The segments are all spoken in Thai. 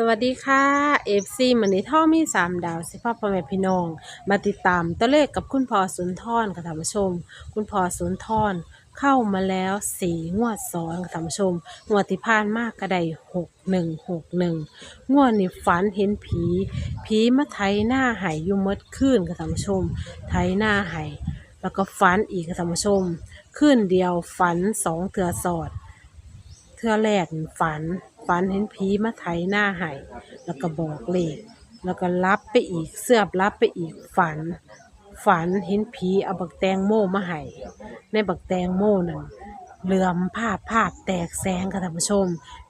สวัสดีค่ะ FC มันนี้ท่อมีสามดาวสิพ่อพ่อแม่พี่น้อง มาติดตามตัวเลขกับคุณพ่อสุนทรค่ะท่านผู้ชม คุณพ่อสุนทรเข้ามาแล้วสี่งวดซ้อนค่ะท่านผู้ชมงวดที่ผ่านมากก็ได้หกหนึ่งหกหนึ่งงวดนี้ฝันเห็นผี ผีมาไถหน้าไหายอยู่หมดคืนค่ะท่านผู้ชมไถหน้าไหายแล้วก็ฝันอีกค่ะท่านผู้ชมคืนเดียวฝันสองเถื่อสอดเทื่อแรกนี่ฝัน ฝันเห็นผีมาไถหน้าให้แล้วก็บอกเลขแล้วก็รับไปอีกเสือบรับไปอีกฝัน ฝันเห็นผีเอาบักแตงโมมาให้ในบักแตงโมนั่นเหลื่อมภาพภาพแตกแสงค่ะท่านผู้ชม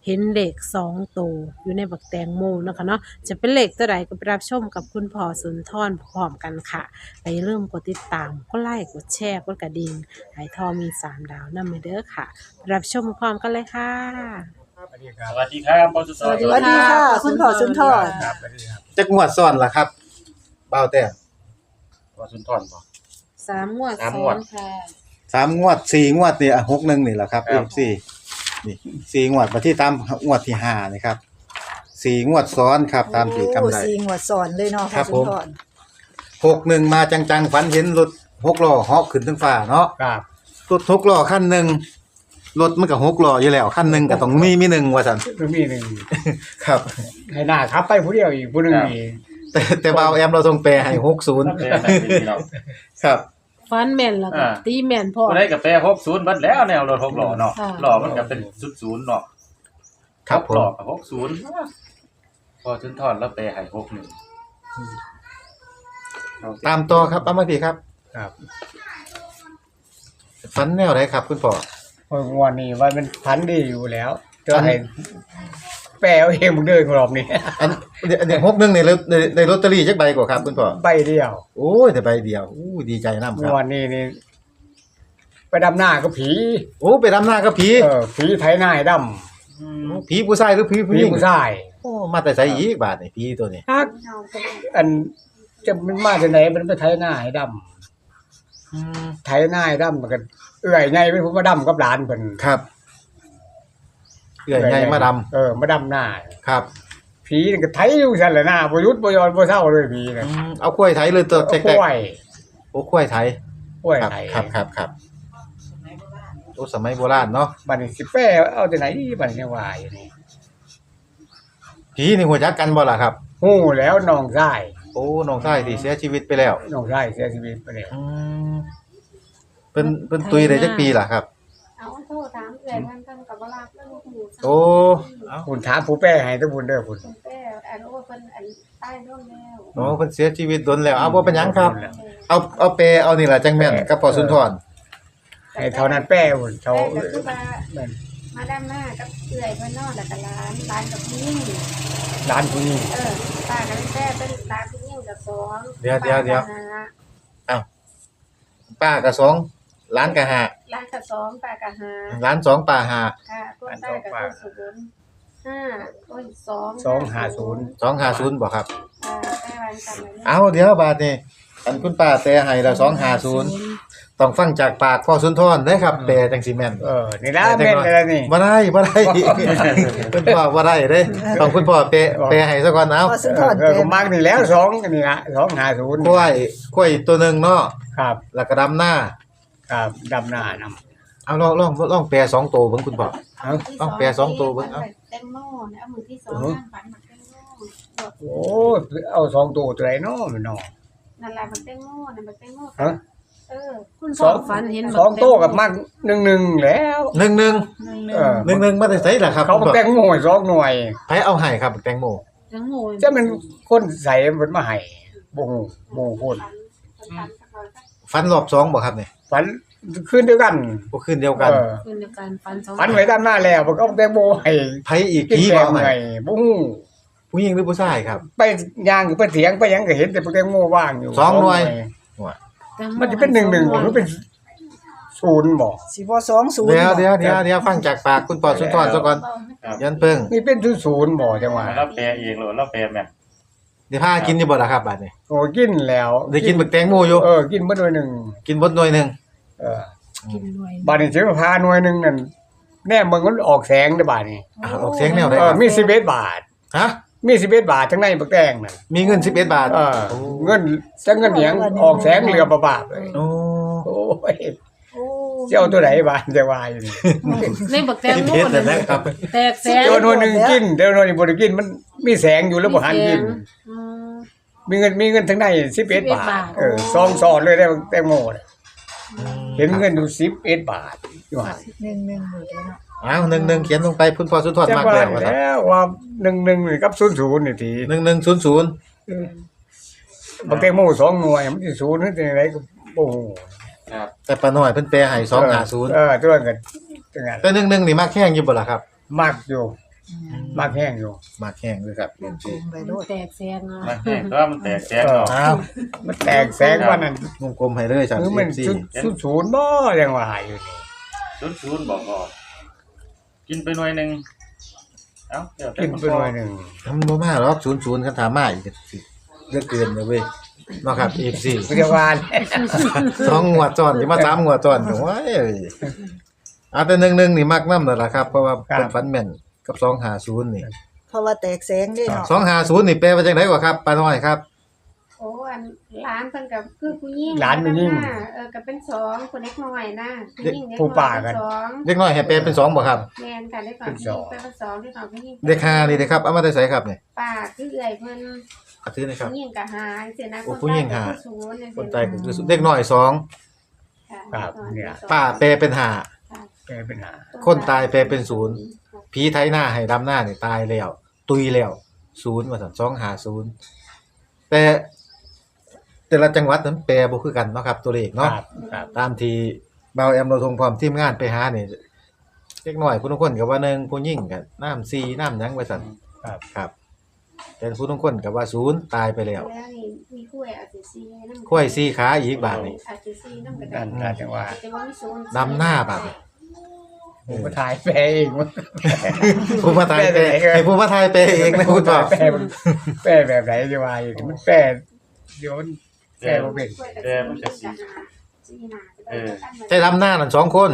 เห็นเลขสองตัวอยู่ในบักแตงโมนะคะเนาะจะเป็นเลขตัวใดก็ไปรับชมกับคุณพ่อสุนทรพร้อมกันค่ะไปเริ่มกดติดตามกดไลค์กดแชร์กดกระดิ่งไห้ทอมีสามดาวนำมาเด้อค่ะ รับชมพร้อมกันเลยค่ะ สวัสดีครับสวัสดีครับปอสุสวัสดี สวัสดีค่ะ คุณพ่อสุนทรครับสวัสดีครับจักงวดซ้อนล่ะครับเบ้าแต้มปอสุนทรบ่ สามงวดสามซ้งวอดนค่ะ สามงวดสี่งวดนี่อะหกหนึ่งนี่แหละครับครัเอบฟซีนี่สี่งวดมาที่ตามงวดที่ห้านี่ครับสี่งวดซ้อนครับตามที่กำไร โอ้สี่หัวดสอนเลยเนาะครับพ่อสุนทผมหกหนึ่งมาจังๆฝันเห็นรถหกล้อเหาะขึ้นทั้งฟ้าเนาะครับรถหกล้อขั้นหนึ่ง รถมันก็หกล้ออยู่แล้วขั้นหนึ่งก็ต้องมีมีหนึ่งว่าสันมันมีหนึ่งครับ ให้หน้าทับไปผู้เดียวอีกผู้หนึงนี่แต่แต่เบาแอมเราทรงแปลให้หกศูนย์แปลไหนพี่น้องครับ ฟันแม่นแล้วก็อ่า ตีแม่นพ่อผู้ใดกับแปลหกศูนย์บัดแล้วแนวรถหกล้อเนาะค่ะล้อมันก็เป็นศูนย์ศูนย์เนาะครับผหกล้อมกับหกศูนย์พอสุนทรแล้วแปลให้หกหนึ่งเอตามต่อครับเอามาพี่ครับครับ ฝันแนวไหนครับ คุณพ่อเพราะงวดนี้ว่ามันพันดีอยู่แล้วจะให้แปลเอาเองมึงเดินรอบนี้อันเดี๋ยวเดี๋ยวหกหนึ่งในในในลอตเตอรี่จักใบกว่าครับคุณพ่อใบเดียวโอ้ยแต่ใบเดียวอู้ดีใจน้ำคงรับวดนี้นี่ไปดำหน้าก็ผีโอ้ไปดำหน้ากับผีเออผีไถหน้าให้ดผีผู้ชายหรือผีำผู้ผีหญิงผู้ชายโอ้มาแต่ใส่อีกบาทนี่ผีตัวนี้ฮักอันจะมันมาจากไหนมันไปไถหน้าให้ดำไถหน้าให้ดำมันก็ เอื่อยไงเป็นผู้มาดำกับหลานเพิ่นครับเอื่อยไงมาดเออมาดำหน้าำครับผีนี่ก็ไถอยู่ซั่นแหละหน้าบ่หยุดบ่หยอนบ่เศร้าเลยผีอืน่ะมเอากล้วยไถเลยตัวแตกกล้วยๆโอ้กล้วยไถกล้วยครับไถครับครับครับโอ้สมัยโบราณเนาะบัดนี้สิแป้เอาแต่ไหนบัดนี้ว่าอยู่นี่ผีนี่หัวจักกันบ่ล่ะครับฮู้แล้วน้องชายโอ้น้องชายที่เสียชีวิตไปแล้วน้องชายเสียชีวิตไปแล้วอืม เป็นเป็นตุยได้จักปีล่ะครับ เอาโทษถามเอื่อยมันกันกับเวลาเพิ่นหูโอ้ เอาคุณถามผู้แป้ให้ทุกคนเด้อคุณ คุณแป้อันโอ้เพิ่นอันใต้ร่มแล้วโอ้เพิ่นเสียชีวิตโดนแล้วเอาบ่เป็นหยังครับ เอาเอาเปเอานี่ล่ะจังแม่นกับพ่อสุนทรให้เท่านั้นแป้พุ่นเท่าแต่ก็คือว่านั่นมาด้านหน้ากับเอื่อยเพื่อนนอกแล้วก็ร้านร้านกับพี่ร้านผู้นี้เออป้ากับแม่เป็นร้านพี่นิ่วกับสองเดี๋ยวเดี๋ยวเดี๋ยวป้ากับหาป้าก็สอง หลานก็ห้าร้านกับสองป้ากับหาหลานสองป้าห้าค่ะคนใต้กับคนศูนย์ห้าคนสองสองห้าศูนย์สองห้าศูนย์บ่ครับอ่าใกล้วันกันเลยเอาเดี๋ยวบาดนี้อันคุณป้าแต่ให้แล้วสองห้าศูนย์ต้องฟังจากปากพ่อสุนทรเด้ครับแต่จังสิแม่นเออนี่ละแม่นแล้วนี่บ่ได้บ่ได้ คุณพ่อบ่ได้เด้ต้องคุณพ่อเปะเปะให้ซะก่อนเอาพ่อสุนทรเออเป็ก็นมักนี่แล้วสองอันนี่ละสองห้าศูนย์กล้วยกล้วยตัวหนึงเนาะครับแล้วก็ดำหน้า ครับดำหน้านำ เอาลองลองลองแปลสองตัวเบิ่งคุณพ่อ เอาต้องแปรสองตัวเบิ่งเอาแตงโมนะเอามือที่สองนั่งฝันหมักแตงโมโอ้เอาสองตัวตัวไหนเนาะมันเนาะ นั่นแหละหมักแตงโมนั่นหมักแตงโมฮะ เออคุณสพ่อองฝันเห็นสองตัวกับมักหนึ่งหนึ่งแล้วหนึ่งหนึ่งเออ หนึ่งหนึ่งมาแต่ไสล่ะครับเขาคุณก็พ่อแตงโมให้สองหน่วยไผเอาให้ครับแตงโมแตงโมจะมันคนใส่มันมาให้บ่ฮู้บ่ฮู้คนฝันฝันสักหน่อยสักฟันรอบสองบ่ครับนี่ฝัน คืนเดียวกันบ่คืนเดียวกันเออคืนเดียวกันฝันสองฝันไว้ด้านหน้าแล้วมันก็เอาแตงโมให้ไผอีกกินผีแกบ่งเอาให้ไงบ่ฮู้ผู้หญิงหรือผู้ชายครับ ไปย่างไปเถียงไปหยังก็เห็นแต่แตงโมว่างอยู่สองหน่วยแตงโมันจะเป็นหนึ่งหนึ่งบ่หรือเป็นศูนย์บ่สิบ่สองศูนย์เดี๋ยวบ่เดี๋ยวเดี๋ยวเดี๋ยวฟังจากปากคุณพ่อสุนทรซะก่อนยันเพิ่งนี่เป็นศูนย์บ่จังหวะเราแปลเองหรือเราแปลแม่นเดี๋ยวพากินอยู่บ่ล่ะครับบัดนี้โอ้กินแล้วได้กินบักแตงโมอยู่เออกินเบ่หน่วยหนึงกินบดหน่วยหนึง เออกินด้วยบาดนี้สิมาพาหน่วยหนึงนั่นแน่มึงมันออกแสงเด้อบาดนี้อะออกเสียงแนวได้เอคอรับมี11บาท ฮะ มี11บาททั้งในบักแตงน่ะมีเงิน 11 บาทเออเงินจังเงินเหนียงออกแสงเรือบาบาทเลยโอ้โอ้ยโอ้เจ้าตัวไหนบานจะวายอยู่นี่ในบักแตงที่โมเพชรนั่นนะครับแตกแสงเจ้าหน่วยหนึงกินเจ้าหน่วยหนึงบ่ได้กินมันมีแสงอยู่แล้วบ่หันกิน อืม มีเงินมีเงินทั้งใน11 11บาบาท ท เออซองซอนเลยได้แตงโมน่ะ เห็นเงินอยู่11บาทอยู่หั่นหนึ่งหนึ่งหมดเลยเนาะอ้าวหนึ่งหนึ่งเขียนลงไปคุณพ่อสุนทรจังมากว่าแล้วว่าแล้วว่า1-1นี่กับ00นี่ทีหนึ่งหนึ่งศูนย์ศูนย์บักแตงโมสองหน่วยมันสิศูนย์หรือจังไดก็บ่ฮู้ครับแต่ป้าน้อยเพิ่นแปลให้สองหาศูนย์เออตัวกันจังนั้นแต่หนึ่งหนึ่งนี่มากแข้งอยู่บ่ล่ะครับมักอยู่ มักแห้งอยู่มากแข้งด้วยครับวงกลมไปโลดแตกแสงอะมันแห้งก็มันแตกแสงออกอ้าวมันแตกแสงว่านั่นวงกลมให้เลยสามคือสิมันบสี่ศูนย์ศูนย์ศูนย์บ่ยังว่าอยู่นี่ศูนย์ศูนย์บอกออกกินไปหน่วยหนึ่งเอ้าเดี๋ยวกินไปหน่อยหนึงทำบ่มาหรอกศูนย์ศูนย์คันถามมาอีกสิเยอะเกินเลยเว้ยเนาะครับ FC พยาบาลสองหัวจอนอย่ามาสามหัวจอนโอ้ยเอาแต่หนึ่งหนึ่งนี่มักน้ำนั่นแหละครับเพราะว่าเป็นฟันแม่น กับสองหาศูนย์นี่เพราะว่าแตกแสงด้วยเนาะสองหาศูนย์นี่แปลว่าจังไดกว่าครับป้าน้อยครับ โอ้อันร้านเพิ่นกับคือผู้หญิงหลานมันยิ่งเออก็เป็นสองคนเล็กน้อยนะผู้หญิงเล็กผู้น้อยป่ากันเป็นสองเด็กน้อยให้แปลเป็นสองบ่ครับแม่นกันเล็กน้อยเป็นสองเป็นสองเล็กน้อยผู้หญิงเด็กห้านี่เด้ครับเอามาได้ใส่ครับเนี่ยป่าคือเอื้อยเพิ่นเอาถือหนะครับผู้หญิงก็หาเสียนะโอ้ผู้หญิงหาคนศูนย์คนตายก็คือเด็กน้อยสองครับเนี่ยป้าแปลเป็นหาแกเป็นหาคนตายแปลเป็นศูนย์ ผีไทยหน้าให้ดำหน้านี่ตายแล้ว ตุยแล้วศูนย์ว่าสั่นสองหาศูนย์แต่แต่ละจังหวัดนั้นแปลบ่คือกันเนาะครับ ตัวเลขคเนาะรับครับตามที่เบาแอมเราทงพร้อมทีมงานไปหานี่เล็กน้อยผู้ทุกคนก็ว่าหนึ่งผู้ยิ่งกับน้ำซีน้ำหยังไว้สั่นครับ ครับ แต่ผู้ทุกคนก็ว่าศูนย์ตายไปแล้วแล้วนี่มีกล้วยอาจจะซีน้ำข้อยซีขาอีกบาทนี่อาจจะซีน้ำกระนั่ดานษน่าจะว่า แต่ว่ามีศูนย์ดำหน้าบาดนี่ ผมมาถ่ายแปลเองมั้งผู้มาทายเปแปลไหนเอ่ยให้ผู้มาทายเปเองนะคุณพ่อแปลมันแปลแบบไหนจะว่าอยู่นี่มันแปลเดี๋ยวมันแปลบ่เป็นกล้วยกับแกมันจะสีซีหนาเออใช่ดำหน้านั่นสองคน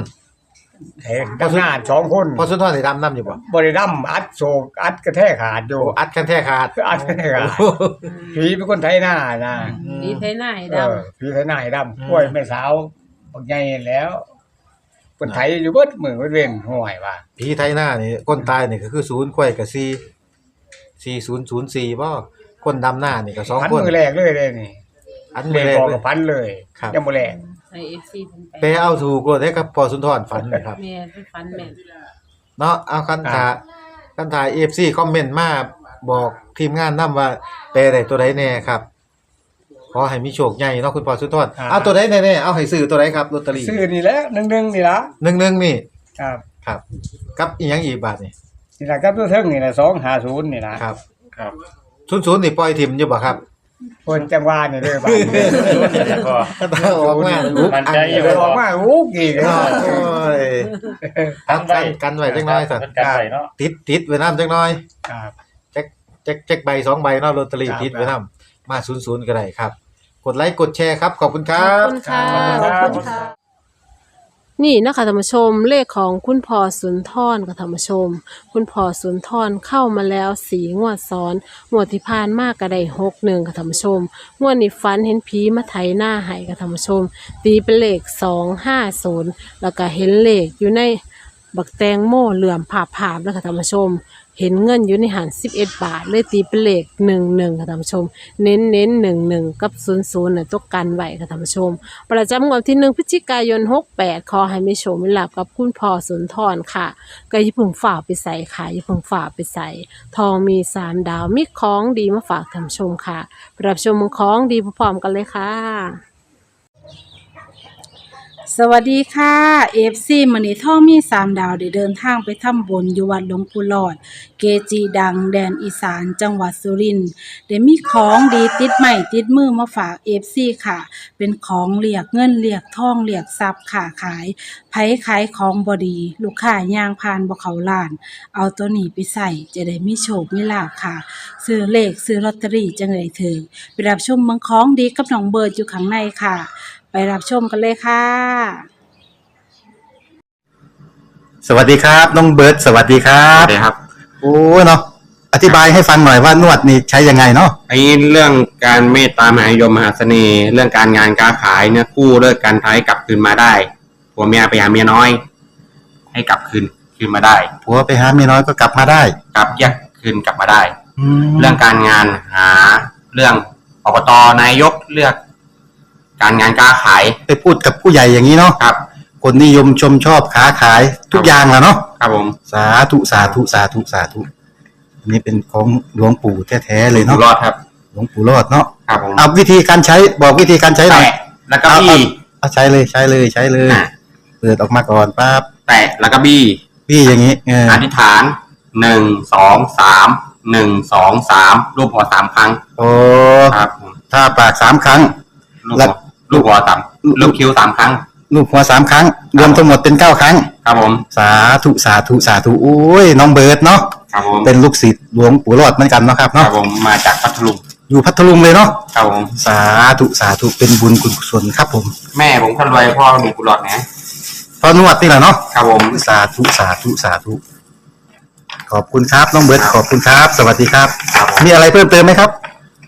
เห็นกับหน้าสองคนพอสุนทรได้ดำน้ำอยู่บ่บ่ได้ดำอัดโศกอัดกระแทกขาดอยู่โอ้อัดกันแท้ขาดอัดกระแทกขาดผีเป็นคนไทยหน้านะดีไทยหน้าให้เอดำอผีไทยหน้าให้ดำกล้วยแม่สาวบักใหญ่แล้ว คนไทยอยู่เบิดมือเบิดเว้นห่วยว่าผีไทยหน้านี่คนตายนี่ก็คือศูนย์ข้อยกับซีซีศูนย์ศูนย์สี่บ่คนดำหน้านี่ก็สองพันคนมือแรกเลยเลยนี่อันเลมือแรกขบอกเลกับยพันเลยครับ ยังบ่แรกใส่ FC เพิ่นไปแปลเอาถูกโลดได้ครับพอสุนทรฝันนะครับ แม่เป็นฟันแม่นเนาะเอาคันถ่าคันถ่าย FC คอมเมนต์มาบอกทีมงานนํว่าแปลได้ตัวใดแน่ครับ ขอให้มีโชคใหญ่เนาะคุณพ่อสุนทรเอาตัวใดแน่ๆเอาให้ซื้อตัวใดครับลอตเตอรี่ซื้อนี่แหละหนึ่งๆนี่ละหนึ่งหนึ่งนี่ครับครับกับอีหยังอีกบาทนี่นี่ละครับตัวเทิงนี่ละ250นี่นะครับครับศูนย์ศูนย์นี่ปล่อยทิมอยู่บ่ครับคนจังหวะนี่เด้อบ้านศูนย์แล้วก็ถ้าออกมาอุ๊บมันใจอยู่เดี๋ยวออกมาอู้กี่โอ้ยกักันนไว้กันกันไว้จักหน่อยสั่นมันกันไว้เนาะติดติดไว้น้ำจักหน่อย ครับ แจ็คแจ็คแจ็คใบสองใบเนาะลอตเตอรี่ครับ ติดไว้น้ำมาศูนย์ศูนย์ก็ได้ครับ กดไลค์กดแชร์ครับ ขอบคุณคขรัอบ บคุณค่ะขอบคุณค่ะ นี่นะคะท่านผู้ชมเลขของคุณพ่อสุนทรกับท่านผู้ชม คุณพ่อสุนทรเข้ามาแล้วสีงวดซ้อนงวดที่ผ่านมากก็ได้หกหนึ่งกับท่านผู้ชมงวดนี้ฝันเห็นผีมาไถหน้าให้กับท่านผู้ชม ตีเป็นเลขสองห้าศูนย์แล้วก็เห็นเลขอยู่ใน บักแตงโมเหลื่อมผาผาบแล้วค่ะท่านผู้ชม เห็นเงินอยู่ในหันสิบเอ็ดบาท เลยตีเป็นเลขหนึ่งหนึ่งค่ะท่านผู้ชม เน้นเน้นหนึ่งหนึ่งกับศูนย์ศูนย์น่ะตัวกันไว้ค่ะท่านผู้ชม ประจำงวดที่หนึ่งพฤศจิกายนหกแปดขอให้มีโชคมีลาบกับคุณพ่อสุนทรค่ะก็อย่าเพิ่งฝ่าไปใส่ค่ะอย่พิ่งฝ่าไปใส่ ทองมีสามดาวมีของดีมาฝากท่านผู้ชมค่ะปรับชมของดีพร้อมกันเลยค่ะ สวัสดีค่ะเอฟซีมันนี่ท่องมีสามดาวได้เดินทางไปทำบุญอยู่วัดหลวงปู่หลอด เกจีดังแดนอีสานจังหวัดสุรินทร์ได้มีของดีติดใหม่ติดมือมาฝากเอฟซีค่ะ เป็นของเรียกเงินเรียกทองเรียกทรัพย์ค่ะขายไผขายของบอดี ลูกค้าย่างผ่านบ่เขาล้าน เอาตัวนี้ไปใส่จะได้มีโชคมีลาภค่ะ ซื้อเลขซื้อลอตเตอรี่จังเลยถือไปรับชมเมืองของดีกับน้องเบิร์ดอยู่ข้างในค่ะ ไปรับชมกันเลยค่ะ สวัสดีครับ น้องเบิร์ดสวัสดีครัครับบครับโอ้เนาะอธิบายให้ฟังหน่อยว่านวดนี่ใช้ยังไงเนาะไอ้เรื่องการเมตตามหานิยมมหาเสน่ห์เรื่องการงานการขายเนี่ยกู้เลิกการท้ายกลับคืนมาได้ผัวเมียไปหาเมียน้อย ให้กลับคืนคืนมาได้ผัวไปหาเมียน้อยก็กลับมาได้กลับแยกคืนกลับมาได้แล้เรื่วองการงานหาเรื่องอบตนายกเลือก การงานการขาย ไปพูดกับผู้ใหญ่อย่างนี้เนาะครับ คนนิยมชมชอบค้าขายทุกอย่างแหล้วเนาะครับผมสาธุสาธุสาธุสาธุอันนี้เป็นของหลวงปู่แท้ๆเลยอยู่เนาะรอดครับหลวงปู่รอดเนาะครับผมเอาวิธีการใช้บอกวิธีการใช้หน่อยแตะแล้วก็บี้เอาใช้เลยใช้เลยใช้เลยอะเปิดออกมาก่อนปั๊บแตะแล้วก็บี้พี่อย่างนี้เอออธิษฐานหนึ่งสองสามหนึ่งสองสามรูปหัวสามครั้งโอ้ครับผมถ้าปากสามครั้งลูกแล้หัวว ลูกหัวสามลูกคิ้วสามครั้ง ลูกหัวสามครั้ง รวมทั้งหมดเป็นเก้าครั้ง ครับผม สาธุสาธุสาธุโอ้ยน้องเบิร์ดเนาะครับผมเป็นลูกศิษย์หลวงปู่รอดเหมือนกันเนาะครับครัเนาะบผมมาจากพัทลุงอยู่พัทลุงเลยเนาะครับผมสาธุสาธุเป็นบุญคุณกุศลครับผมแม่ผมคนรวยพ่อมีกุหลาบนะพอนวดนี่แหละเนาะครับผมสาธุสาธุสาธุขอบคุณครับน้องเบิร์ดขอบคุณครับ สวัสดีครับ ครับผม มีอะไรเพิ่มเติมไหมครับ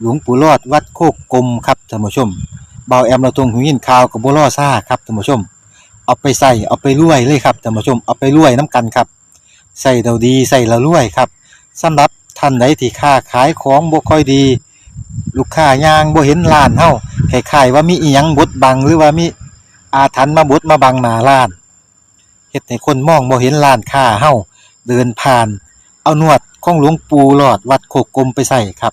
หลวงปู่รอดวัดโคกกลมครับท่านผู้ชมเบาแอมเราตรงหูยินข่าวกับบัวล่อซ่าครับท่านผู้ชม เอาไปใส่เอาไปรวยเลยครับท่านผู้ชมเอาไปรวยน้ำกันครับใส่เราดีใส่เรารวยครับสำหรับท่านใดที่ค้าขายของบ่ค่อยดี ลูกค้ายางบ่เห็นร้านเฮาคล้ายๆว่ามีอีหยังบดบังหรือว่ามีอาถรรพ์มาบดมาบังหน้าร้านเฮ็ดให้คนมองบ่เห็นร้านค้าเฮาเดินผ่าน เอานวดของหลวงปู่หลอดวัดโคกกลมไปใส่ครับ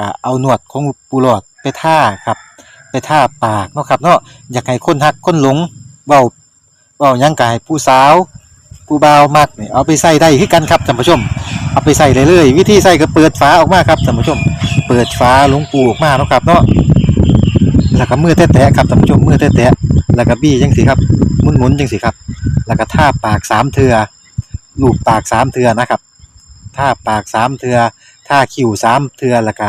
ก็เอาหนวดของปูหลอดไปท่าครับ ไปท่าปากเนาะครับเนาะอยากให้คนหักคนหลงเว้าเว้ายังกายผู้สาวผู้บ่าวมักนี่เอาไปใส่ได้คือกันครับท่านผู้ชม เอาไปใส่ได้เลยวิธีใส่ก็เปิดฝาออกมาครับท่านผู้ชม เปิดฝาหลวงปูออกมาเนาะครับเนาะแล้วก็มือแตะๆครับท่านผู้ชมมือแตะๆแล้วก็บี้จังสิครับหมุนๆจังสิครับ แล้วก็ท่าปากสามเทือลูบปากสามเทือนะครับท่าปากสามเทือท่าคิ้วสามเทือแล้วก็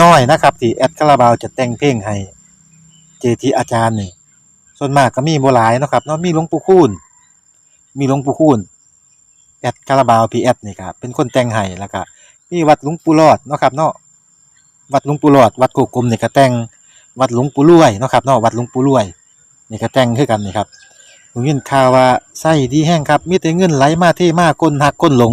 น้อยนะครับที่แอดคาราบาวจะแต่งเพลงให้เจทีอาจารย์นี่ส่วนมากก็มีบ่หลายนะครับเนาะมีหลวงปู่คูณมีหลวงปู่คูณแอดคาราบาวพีแอดนี่ครับเป็นคนแต่งให้แล้วก็มีวัดหลวงปู่รอดนะครับเนาะวัดหลวงปู่รอด วัดโกกลมนี่ก็แต่งวัดหลวงปู่รวยนะครับเนาะวัดหลวงปู่รวยนี่ก็แต่งคือกันนี่ครับผมยินข่าวว่าไส้ดีแห้งครับมีแต่เงินไหลมาเทมากก้นหักก้นหลง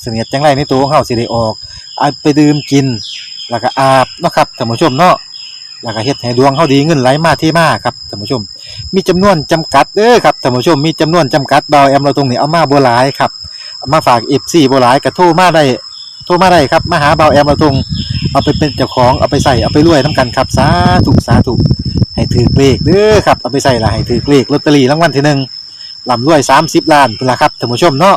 เสนียดจังไรในตัวของเฮาสิได้ออกเอาไปดื่มกิน แล้วก็อาบเนาะครับท่านผู้ชมเนาะแล้วก็เฮ็ดให้ดวงเฮาดีเงินไหลมาที่มาครับท่านผู้ชม มีจำนวนจำกัดเด้อครับท่านผู้ชมมีจำนวนจำกัดดาวแอมเราตรงนี้เอามาบ่หลายครับามาฝาก FC บ่หลายก็โทรมาได้โทรมาได้ครับมาหาเบาแอมเราตรงเอาไปเป็นเจ้าของเอาไปใส่เอาไปรวยน้ำกันครับสาธุสาธุให้ถือเลขเด้อครับเอาไปใส่ละให้ถือเลขลอตเตอรี่รางวัลที่หนึ่งลำรวย30ล้านพุ่นละครับท่านผู้ชมเนาะ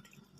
ครับ